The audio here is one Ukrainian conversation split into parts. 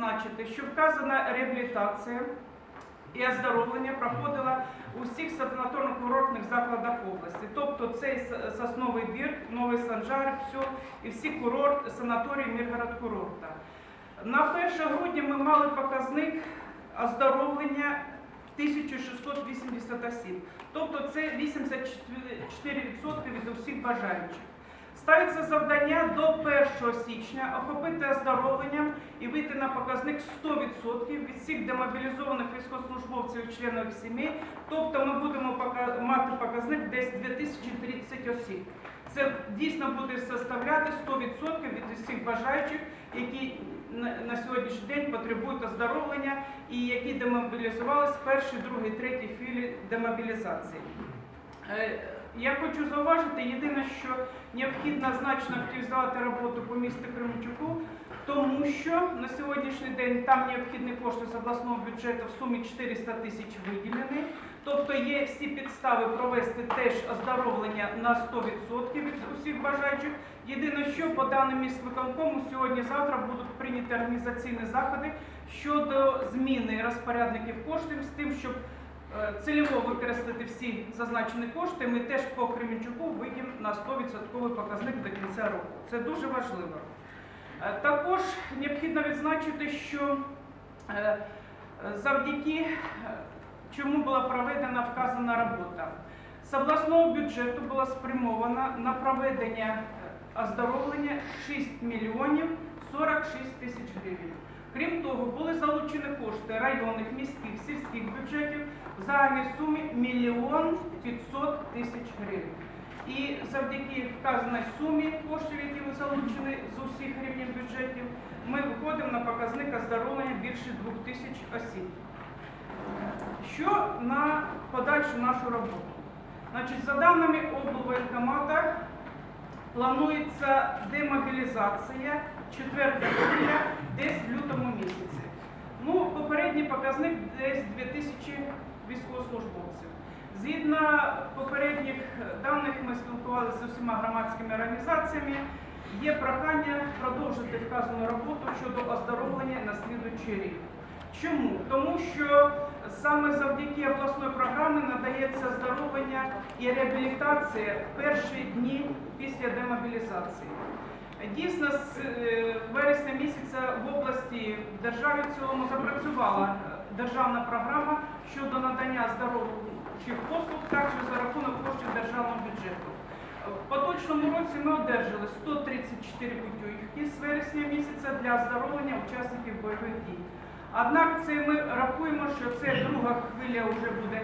відзначити, що вказана реабілітація і оздоровлення проходила у всіх санаторно-курортних закладах області. Тобто цей Сосновий Бір, Новий Санжар, все, і всі курорт, санаторії Міргород курорта. На 1 грудня ми мали показник оздоровлення 1680 осіб. Тобто це 84% від усіх бажаючих. Ставиться завдання до 1 січня охопити оздоровленням і вийти на показник 100% від всіх демобілізованих військовослужбовців і членів сімей. Тобто ми будемо мати показник десь 2030 осіб. Це дійсно буде составляти 100% від усіх бажаючих, які на, сьогоднішній день потребують оздоровлення і які демобілізувалися в першій, другій, третій філі демобілізації. Я хочу зауважити, єдине, що необхідно значно активізувати роботу по місту Кременчуку, тому що на сьогоднішній день там необхідні кошти з обласного бюджету в сумі 400 тисяч виділені. Тобто є всі підстави провести теж оздоровлення на 100% від усіх бажаючих. Єдине, що по даним міськвиконкому сьогодні-завтра будуть прийняті організаційні заходи щодо зміни розпорядників коштів з тим, щоб цільово використати всі зазначені кошти. Ми теж по Кременчуку вийдемо на 100% показник до кінця року. Це дуже важливо. Е, Також необхідно відзначити, що е, завдяки е, чому була проведена вказана робота. З обласного бюджету було спрямовано на проведення е, оздоровлення 6 мільйонів 46 тисяч гривень. Крім того, були залучені кошти районних, міських, сільських бюджетів в загальній сумі мільйон 500 тисяч гривень. І завдяки вказаній сумі коштів, які ви залучені з усіх рівнів бюджетів, ми виходимо на показник оздоровлення більше 2 тисяч осіб. Що на подальшу нашу роботу? Значить, за даними облвоєнкомата, планується демобілізація 4 хвиля десь в лютому місяці. Ну, попередній показник десь 2000 військовослужбовців. Згідно попередніх даних, ми спілкувалися з усіма громадськими організаціями. Є прохання продовжити вказану роботу щодо оздоровлення на слідуючий рік. Чому? Тому що саме завдяки обласної програми надається оздоровлення і реабілітація в перші дні після демобілізації. Дійсно, з е, вересня місяця в області в державі в цілому запрацювала е, державна програма щодо надання здоровчих послуг, також за рахунок коштів державного бюджету. В поточному році ми одержали 134 путівки з вересня місяця для оздоровлення учасників бойових дій. Однак це ми рахуємо, що це друга хвиля вже буде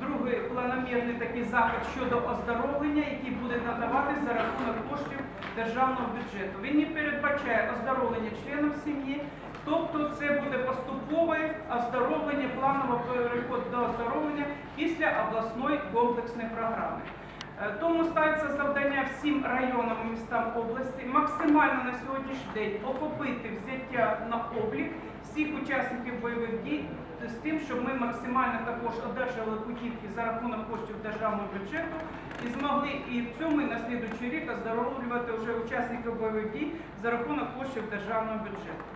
другий планомірний такий захід щодо оздоровлення, який буде надаватись за рахунок коштів державного бюджету. Він не передбачає оздоровлення членів сім'ї, тобто це буде поступове оздоровлення, плановий переход до оздоровлення після обласної комплексної програми. Е, Тому ставиться завдання всім районам і містам області максимально на сьогоднішній день охопити взяття на облік всіх учасників бойових дій з тим, щоб ми максимально також одержали путівки за рахунок коштів державного бюджету і змогли і в цьому і на слідуючий рік оздоровлювати вже учасників бойових дій за рахунок коштів державного бюджету.